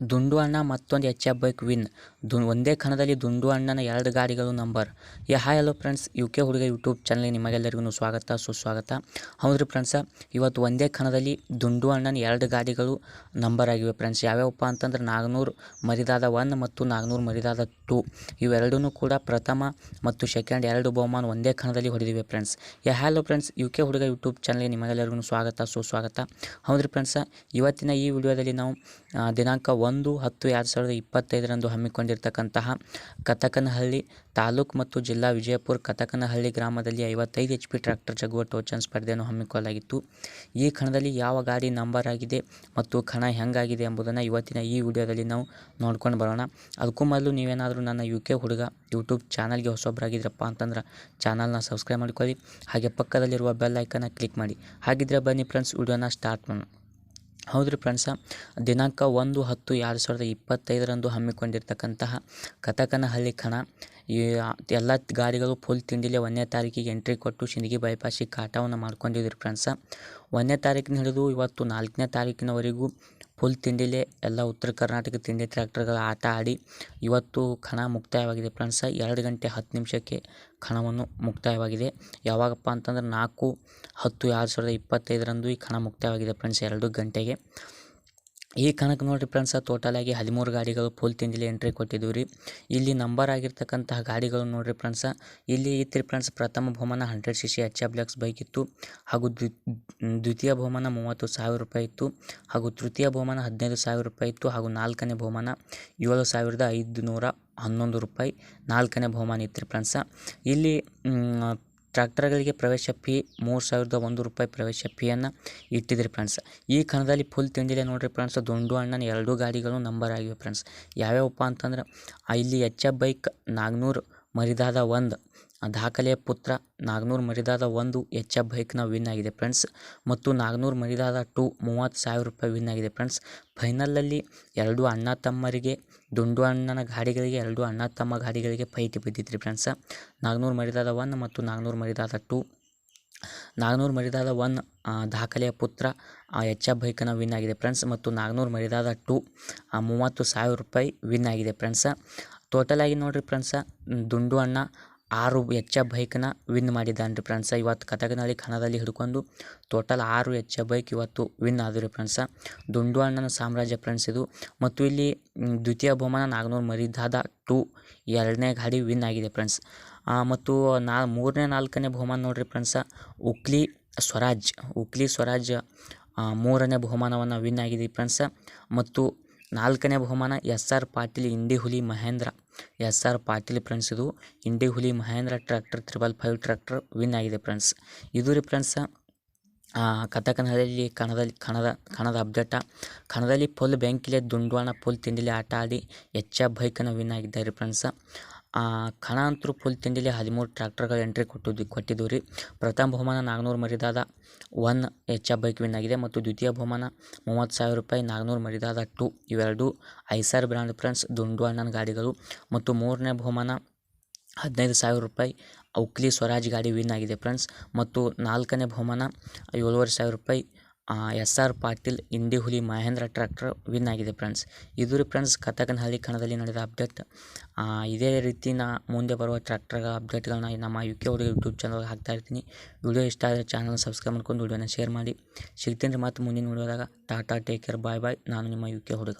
ದುಂಡು ಅಣ್ಣ ಮತ್ತೊಂದು ಎಚ್ ಎಫ್ ಬೈಕ್ ವಿನ್. ದು, ಒಂದೇ ಕಣದಲ್ಲಿ ದುಂಡು ಅಣ್ಣನ ಎರಡು ಗಾಡಿಗಳು ನಂಬರ್. ಯ, hi, hello friends U K ಹುಡುಗ ಯೂಟ್ಯೂಬ್ ಚಾನಲ್ಗೆ ನಿಮಗೆಲ್ಲರಿಗೂ ಸ್ವಾಗತ, ಸುಸ್ವಾಗತ. ಹೌದ್ರಿ ಫ್ರೆಂಡ್ಸ, ಇವತ್ತು ಒಂದೇ ಕಣದಲ್ಲಿ ದುಂಡು ಅಣ್ಣನ ಎರಡು ಗಾಡಿಗಳು ನಂಬರ್ ಆಗಿವೆ ಫ್ರೆಂಡ್ಸ್. ಯಾವ್ಯಾವಪ್ಪ ಅಂತಂದ್ರೆ ನಾಗ್ನೂರು, ಮರಿದಾದ ಒನ್ ಮತ್ತು ನಾಗ್ನೂರು, ಮರಿದಾದ ಟೂ. ಇವೆರಡೂ ಕೂಡ ಪ್ರಥಮ ಮತ್ತು ಸೆಕೆಂಡ್ ಎರಡು ಬಹುಮಾನ ಒಂದೇ ಕಣದಲ್ಲಿ ಹೊಡೆದಿವೆ ಫ್ರೆಂಡ್ಸ್. ಯ ಹಲೋ ಫ್ರೆಂಡ್ಸ್ ಯು ಕೆ ಹುಡುಗ ಯೂಟ್ಯೂಬ್ ಚಾನಲ್ಗೆ ನಿಮಗೆಲ್ಲರಿಗೂ ಸ್ವಾಗತ, ಸುಸ್ವಾಗತ. ಹೌದ್ರಿ ಫ್ರೆಂಡ್ಸ, ಇವತ್ತಿನ ಈ ವಿಡಿಯೋದಲ್ಲಿ ನಾವು ದಿನಾಂಕ ದಿನಾಂಕ ಒಂದು ಹತ್ತು ಎರಡು ಸಾವಿರದ ಇಪ್ಪತ್ತೈದರಂದು ಹಮ್ಮಿಕೊಂಡಿರ್ತಕ್ಕಂತಹ ಕತಕನಹಳ್ಳಿ ತಾಲೂಕು ಮತ್ತು ಜಿಲ್ಲಾ ವಿಜಯಪುರ ಕತಕನಹಳ್ಳಿ ಗ್ರಾಮದಲ್ಲಿ ಐವತ್ತೈದು ಎಚ್ ಪಿ ಟ್ರ್ಯಾಕ್ಟರ್ ಜಗುವ ಟೋಚನ್ ಸ್ಪರ್ಧೆಯನ್ನು ಹಮ್ಮಿಕೊಳ್ಳಲಾಗಿತ್ತು. ಈ ಕಣದಲ್ಲಿ ಯಾವ ಗಾಡಿ ನಂಬರ್ ಆಗಿದೆ ಮತ್ತು ಕಣ ಹೆಂಗಾಗಿದೆ ಎಂಬುದನ್ನು ಇವತ್ತಿನ ಈ ವಿಡಿಯೋದಲ್ಲಿ ನಾವು ನೋಡ್ಕೊಂಡು ಬರೋಣ. ಅದಕ್ಕೂ ಮೊದಲು ನೀವೇನಾದರೂ ನನ್ನ ಯು ಕೆ ಹುಡುಗ ಯೂಟ್ಯೂಬ್ ಚಾನಲ್ಗೆ ಹೊಸೊಬ್ಬರಾಗಿದ್ರಪ್ಪ ಅಂತಂದ್ರೆ ಚಾನಲ್ನ ಸಬ್ಸ್ಕ್ರೈಬ್ ಮಾಡ್ಕೊಳ್ಳಿ. ಹಾಗೆ ಪಕ್ಕದಲ್ಲಿರುವ ಬೆಲ್ ಐಕನ್ನ ಕ್ಲಿಕ್ ಮಾಡಿ. ಹಾಗಿದ್ರೆ ಬನ್ನಿ ಫ್ರೆಂಡ್ಸ್, ವಿಡಿಯೋನ ಸ್ಟಾರ್ಟ್ ಮಾಡೋಣ. ಹೌದ್ರಿ ಫ್ರೆಂಡ್ಸ, ದಿನಾಂಕ ಒಂದು ಹತ್ತು ಎರಡು ಸಾವಿರದ ಇಪ್ಪತ್ತೈದರಂದು ಹಮ್ಮಿಕೊಂಡಿರ್ತಕ್ಕಂತಹ ಕಥಕನಹಳ್ಳಿ ಕಣ. ಈ ಎಲ್ಲ ಗಾಡಿಗಳು ಫುಲ್ ತಿಂಡಿಲೆ ಒಂದನೇ ತಾರೀಕಿಗೆ ಎಂಟ್ರಿ ಕೊಟ್ಟು ಶಿಂದಗಿ ಬೈಪಾಸಿಗೆ ಕಾಟವನ್ನು ಮಾಡ್ಕೊಂಡಿದ್ರಿ ಫ್ರೆಂಡ್ಸ. ಒಂದನೇ ತಾರೀಕಿನ ಹಿಡಿದು ಇವತ್ತು ನಾಲ್ಕನೇ ತಾರೀಕಿನವರೆಗೂ ಫುಲ್ ತಿಂಡಿಲೇ ಎಲ್ಲ ಉತ್ತರ ಕರ್ನಾಟಕ ತಿಂಡಿ ಟ್ರ್ಯಾಕ್ಟರ್ಗಳ ಆಟ ಆಡಿ ಇವತ್ತು ಕಣ ಮುಕ್ತಾಯವಾಗಿದೆ ಫ್ರೆಂಡ್ಸ ಎರಡು ಗಂಟೆ ಹತ್ತು ನಿಮಿಷಕ್ಕೆ ಕಣವನ್ನು ಮುಕ್ತಾಯವಾಗಿದೆ. ಯಾವಾಗಪ್ಪ ಅಂತಂದ್ರೆ ನಾಲ್ಕು ಹತ್ತು ಎರಡು ಸಾವಿರದ ಇಪ್ಪತ್ತೈದರಂದು ಈ ಕಣ ಮುಕ್ತಾಯವಾಗಿದೆ ಫ್ರೆಂಡ್ಸ್ ಎರಡು ಗಂಟೆಗೆ. ಈ ಕಣಕ್ಕೆ ನೋಡಿರಿ ಫ್ರೆಂಡ್ಸ ಟೋಟಲಾಗಿ ಹದಿಮೂರು ಗಾಡಿಗಳು ಫುಲ್ ತಿಂಡಿಲಿ ಎಂಟ್ರಿ ಕೊಟ್ಟಿದ್ದೀವಿ ರೀ. ಇಲ್ಲಿ ನಂಬರ್ ಆಗಿರ್ತಕ್ಕಂತಹ ಗಾಡಿಗಳು ನೋಡಿರಿ ಫ್ರೆಂಡ್ಸ ಇಲ್ಲಿ ಇತ್ತು ಫ್ರೆಂಡ್ಸ್ ಪ್ರಥಮ ಬಹುಮಾನ hundred C C H F Deluxe bike ಇತ್ತು, ಹಾಗೂ ದ್ವಿ, ದ್ವಿತೀಯ ಬಹುಮಾನ ಮೂವತ್ತು ಸಾವಿರ ರೂಪಾಯಿ ಇತ್ತು, ಹಾಗೂ ತೃತೀಯ ಬಹುಮಾನ ಹದಿನೈದು ಸಾವಿರ ರೂಪಾಯಿ ಇತ್ತು, ಹಾಗೂ ನಾಲ್ಕನೇ ಬಹುಮಾನ ಏಳು ಸಾವಿರದ ಐದು ನೂರ ಹನ್ನೊಂದು ರೂಪಾಯಿ ನಾಲ್ಕನೇ ಬಹುಮಾನ ಇತ್ತು ರೀ ಫ್ರೆಂಡ್ಸ ಇಲ್ಲಿ ಟ್ರ್ಯಾಕ್ಟರ್ಗಳಿಗೆ ಪ್ರವೇಶ ಫೀ ಮೂರು ಸಾವಿರದ ಒಂದು ರೂಪಾಯಿ ಪ್ರವೇಶ ಫೀಯನ್ನು ಇಟ್ಟಿದ್ರಿ ಫ್ರೆಂಡ್ಸ್. ಈ ಕಣದಲ್ಲಿ ಫುಲ್ ತಿಂಡಿಲೆ ನೋಡಿರಿ ಫ್ರೆಂಡ್ಸ್, ದೊಂಡು ಅಣ್ಣನ ಎರಡೂ ಗಾಡಿಗಳು ನಂಬರ್ ಆಗಿವೆ ಫ್ರೆಂಡ್ಸ್. ಯಾವ್ಯಾವಪ್ಪ ಅಂತಂದ್ರೆ ಇಲ್ಲಿ ಎಚ್ ಎಫ್ ಬೈಕ್ ನಾಗ್ನೂರು, ಮರಿದಾದ ಒಂದು ದಾಖಲೆಯ ಪುತ್ರ ನಾಗ್ನೂರು ಮರಿದಾದ ಒಂದು ಎಚ್ ಎಫ್ ಬೈಕ್ನ ವಿನ್ ಆಗಿದೆ ಫ್ರೆಂಡ್ಸ್. ಮತ್ತು ನಾಗ್ನೂರು ಮರಿದಾದ ಟು ಮೂವತ್ತು ಸಾವಿರ ರೂಪಾಯಿ ವಿನ್ ಆಗಿದೆ ಫ್ರೆಂಡ್ಸ್. ಫೈನಲಲ್ಲಿ ಎರಡು ಅಣ್ಣ ತಮ್ಮರಿಗೆ, ದುಂಡು ಅಣ್ಣನ ಗಾಡಿಗಳಿಗೆ, ಎರಡು ಅಣ್ಣ ತಮ್ಮ ಗಾಡಿಗಳಿಗೆ ಪೈಕಿ ಬಿದ್ದಿದ್ರಿ ಫ್ರೆಂಡ್ಸ್. ನಾಗ್ನೂರು ಮರಿದಾದ ಒನ್ ಮತ್ತು ನಾಗ್ನೂರು ಮರಿದಾದ ಟು. ನಾಗ್ನೂರು ಮರಿದಾದ ಒನ್ ದಾಖಲೆಯ ಪುತ್ರ ಎಚ್ ಎಫ್ ಬೈಕನ್ನು ವಿನ್ ಆಗಿದೆ ಫ್ರೆಂಡ್ಸ್. ಮತ್ತು ನಾಗ್ನೂರು ಮರಿದಾದ ಟು ಮೂವತ್ತು ಸಾವಿರ ರೂಪಾಯಿ ವಿನ್ ಆಗಿದೆ ಫ್ರೆಂಡ್ಸ. ಟೋಟಲಾಗಿ ನೋಡಿರಿ ಫ್ರೆಂಡ್ಸ, ದುಂಡು ಅಣ್ಣ ಆರು ಎಚ್ ಎಫ್ ಬೈಕನ್ನ ವಿನ್ ಮಾಡಿದ್ದಾನೆ ರೀ ಫ್ರೆಂಡ್ಸ. ಇವತ್ತು ಕಥಕನಹಳ್ಳಿ ಕಣದಲ್ಲಿ ಹಿಡ್ಕೊಂಡು ಟೋಟಲ್ ಆರು ಎಚ್ ಬೈಕ್ ಇವತ್ತು ವಿನ್ ಆದರು ರೀ ಫ್ರೆಂಡ್ಸ. ದುಂಡು ಅಣ್ಣನ ಸಾಮ್ರಾಜ್ಯ ಫ್ರೆಂಡ್ಸ್ ಇದು. ಮತ್ತು ಇಲ್ಲಿ ದ್ವಿತೀಯ ಬಹುಮಾನ ನಾಗ್ನೂರು ಮರಿದಾದ ಟು ಎರಡನೇ ಗಾಡಿ ವಿನ್ ಆಗಿದೆ ಫ್ರೆಂಡ್ಸ್. ಮತ್ತು ನಾ, ಮೂರನೇ ನಾಲ್ಕನೇ ಬಹುಮಾನ ನೋಡಿರಿ ಫ್ರೆಂಡ್ಸ. ಉಕ್ಲಿ ಸ್ವರಾಜ್ ಉಕ್ಲಿ ಸ್ವರಾಜ್ ಮೂರನೇ ಬಹುಮಾನವನ್ನು ವಿನ್ ಆಗಿದೆ ಫ್ರೆಂಡ್ಸ. ಮತ್ತು ನಾಲ್ಕನೇ ಬಹುಮಾನ ಎಸ್ ಆರ್ ಪಾಟೀಲ್ ಇಂಡಿ ಹುಲಿ Mahindra. S R Patil friends ಇದು. ಇಂಡಿ ಹುಲಿ Mahindra tractor triple five tractor win ಆಗಿದೆ ಫ್ರೆಂಡ್ಸ್ ಇದು ರೀ ಫ್ರೆಂಡ್ಸ್ ಕಥಕನಹಳ್ಳಲ್ಲಿ ಕಣದಲ್ಲಿ, ಕಣದ ಕಣದ ಅಪ್ಡೇಟ. ಕಣದಲ್ಲಿ ಫುಲ್ ಬೆಂಕಿಲೆ ದುಂಡುವಾಣ ಫುಲ್ ತಿಂಡಿಲಿ ಆಟ ಆಡಿ ಎಚ್ ಬೈಕನ್ನು ವಿನ್ ಆಗಿದ್ದಾರೆ ಫ್ರೆಂಡ್ಸ ಕಣ ಅಂತೂ ಫುಲ್ ತಿಂಡಿಲಿ ಹದಿಮೂರು ಟ್ರ್ಯಾಕ್ಟರ್ಗಳು ಎಂಟ್ರಿ ಕೊಟ್ಟಿದ್ದು ಕೊಟ್ಟಿದ್ದು ರೀ ಪ್ರಥಮ ಬಹುಮಾನ Nagnur ಮರಿದಾದ one H F bike win ಆಗಿದೆ ಮತ್ತು ದ್ವಿತೀಯ ಬಹುಮಾನ ಮೂವತ್ತು ಸಾವಿರ ರೂಪಾಯಿ ನಾಗ್ನೂರು ಮರಿದಾದ ಟು. ಇವೆರಡು ಐಸರ್ ಬ್ರ್ಯಾಂಡ್ ಫ್ರೆಂಡ್ಸ್, ದುಂಡು ಅಣ್ಣನ ಗಾಡಿಗಳು. ಮತ್ತು ಮೂರನೇ ಬಹುಮಾನ ಹದಿನೈದು ಸಾವಿರ ರೂಪಾಯಿ ಔಕ್ಲಿ ಸ್ವರಾಜ್ ಗಾಡಿ ವಿನ್ ಆಗಿದೆ ಫ್ರೆಂಡ್ಸ್. ಮತ್ತು ನಾಲ್ಕನೇ ಬಹುಮಾನ ಏಳುವರೆ ಸಾವಿರ ರೂಪಾಯಿ ಎಸ್ ಆರ್ ಪಾಟೀಲ್ ಇಂಡಿ ಹುಲಿ ಮಹೇಂದ್ರ ಟ್ರ್ಯಾಕ್ಟರ್ ವಿನ್ ಆಗಿದೆ ಫ್ರೆಂಡ್ಸ್. ಇದು ರೀ ಫ್ರೆಂಡ್ಸ್, ಕಥಕನಹಳ್ಳಿ ಕಣದಲ್ಲಿ ನಡೆದ ಅಪ್ಡೇಟ್. ಇದೇ ರೀತಿ ನಾ ಮುಂದೆ ಬರುವ ಟ್ರ್ಯಾಕ್ಟರ್ಗಳ ಅಪ್ಡೇಟ್ಗಳನ್ನ ನಮ್ಮ ಯು ಕೆ ಹುಡುಗ ಯೂಟ್ಯೂಬ್ ಚಾನಲ್ಗೆ ಹಾಕ್ತಾ ಇರ್ತೀನಿ. ವಿಡಿಯೋ ಇಷ್ಟ ಆದರೆ ಚಾನಲ್ ಸಬ್ಸ್ಕ್ರೈಬ್ ಮಾಡ್ಕೊಂಡು ವಿಡಿಯೋನ ಶೇರ್ ಮಾಡಿ. ಸಿಗ್ತೀನಿ ರೀ ಮತ್ತು ಮುಂದಿನ ವಿಡಿಯೋದಾಗ. Tata take care, bye bye. ನಾನು ನಿಮ್ಮ ಯು ಕೆ ಹುಡುಗ.